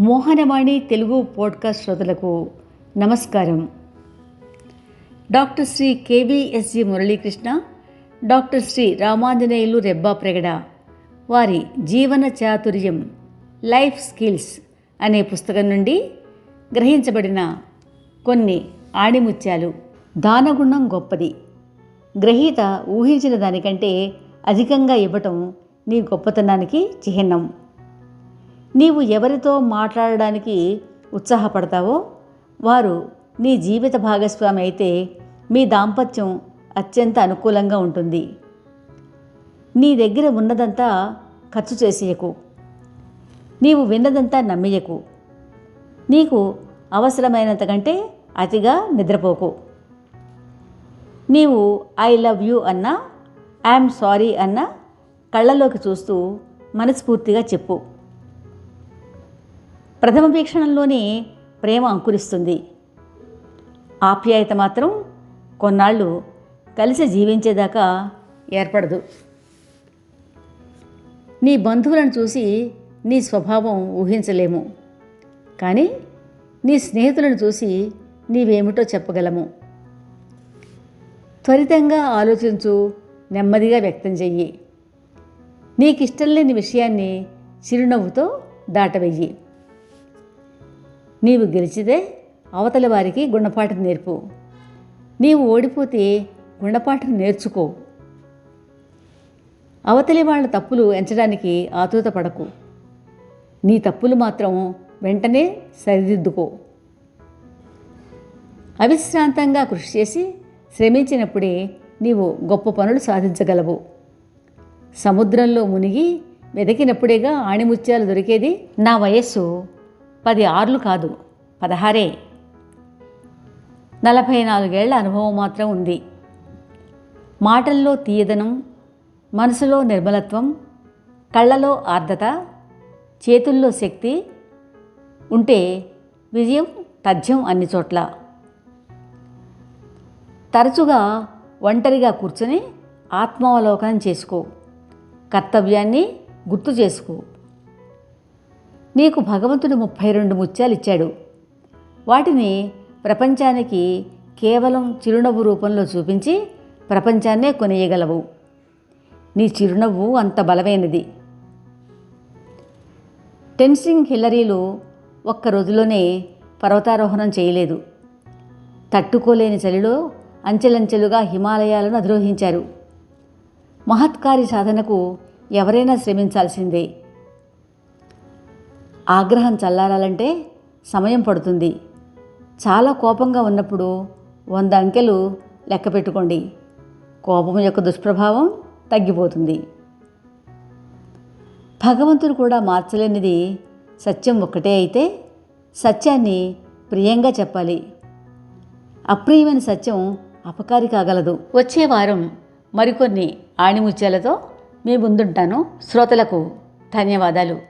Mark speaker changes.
Speaker 1: Mohanavani Telugu podcast శ్రోతలకు నమస్కారం. Doctor Shri KVSG Muralikrishna doctor Shri Ramanjaneyulu Rebbapragada వారి జీవన చాతుర్యం లైఫ్ స్కిల్స్ అనే పుస్తకం నుండి గ్రహించబడిన కొన్ని ఆణిముత్యాలు. దానగుణం గొప్పది. గ్రహీత ఊహించిన దానికంటే అధికంగా ఇవ్వటం నీ గొప్పతనానికి చిహ్నం. నీవు ఎవరితో మాట్లాడడానికి ఉత్సాహపడతావో వారు నీ జీవిత భాగస్వామి అయితే మీ దాంపత్యం అత్యంత అనుకూలంగా ఉంటుంది. నీ దగ్గర ఉన్నదంతా ఖర్చు చేసేయకు. నీవు విన్నదంతా నమ్మేయకు. నీకు అవసరమైనంత కంటే అతిగా నిద్రపోకు. నీవు ఐ లవ్ యూ అన్నా ఐఎమ్ సారీ అన్నా కళ్ళలోకి చూస్తూ మనస్ఫూర్తిగా చెప్పు. ప్రథమ వీక్షణంలోనే ప్రేమ అంకురిస్తుంది. ఆప్యాయత మాత్రం కొన్నాళ్ళు కలిసి జీవించేదాకా ఏర్పడదు. నీ బంధువులను చూసి నీ స్వభావం ఊహించలేము. కానీ నీ స్నేహితులను చూసి నీవేమిటో చెప్పగలము. త్వరితంగా ఆలోచించు నెమ్మదిగా వ్యక్తం చెయ్యి. నీకిష్టం లేని విషయాన్ని చిరునవ్వుతో దాటవెయ్యి నీవు గెలిచితే అవతలి వారికి గుణపాఠం నేర్పు. నీవు ఓడిపోతే గుణపాఠం నేర్చుకో. అవతలి వాళ్ళ తప్పులు ఎంచడానికి ఆతృత పడకు. నీ తప్పులు మాత్రం వెంటనే సరిదిద్దుకో. అవిశ్రాంతంగా కృషి చేసి శ్రమించినప్పుడే నీవు గొప్ప పనులు సాధించగలవు. సముద్రంలో మునిగి వెతికినప్పుడేగా ఆణిముత్యాలు దొరికేది నా వయస్సు. పది ఆర్లు కాదు పదహారే. నలభై నాలుగేళ్ళ అనుభవం మాత్రం ఉంది. మాటల్లో తీయదనం మనసులో నిర్మలత్వం కళ్ళలో ఆర్ద్రత చేతుల్లో శక్తి ఉంటే విజయం తథ్యం అన్ని చోట్ల. తరచుగా ఒంటరిగా కూర్చొని ఆత్మావలోకనం చేసుకో కర్తవ్యాన్ని గుర్తు చేసుకో. నీకు భగవంతుడు ముప్పై రెండు ముత్యాలు ఇచ్చాడు వాటిని ప్రపంచానికి కేవలం చిరునవ్వు రూపంలో చూపించి ప్రపంచాన్నే కొనేయగలవు. నీ చిరునవ్వు అంత బలమైనది. టెన్సింగ్ హిల్లరీలు ఒక్క రోజులోనే పర్వతారోహణం చేయలేదు. తట్టుకోలేని చలిలో అంచెలంచెలుగా హిమాలయాలను అధిరోహించారు. మహత్కారి సాధనకు ఎవరైనా శ్రమించాల్సిందే. ఆగ్రహం చల్లారాలంటే సమయం పడుతుంది. చాలా కోపంగా ఉన్నప్పుడు వంద అంకెలు లెక్క పెట్టుకోండి. కోపం యొక్క దుష్ప్రభావం తగ్గిపోతుంది. భగవంతుడు కూడా మార్చలేనిది సత్యం ఒక్కటే అయితే సత్యాన్ని ప్రియంగా చెప్పాలి. అప్రియమైన సత్యం అపకారి కాగలదు. వచ్చే వారం మరికొన్ని ఆణిముత్యాలతో మీ ముందుంటాను. శ్రోతలకు ధన్యవాదాలు.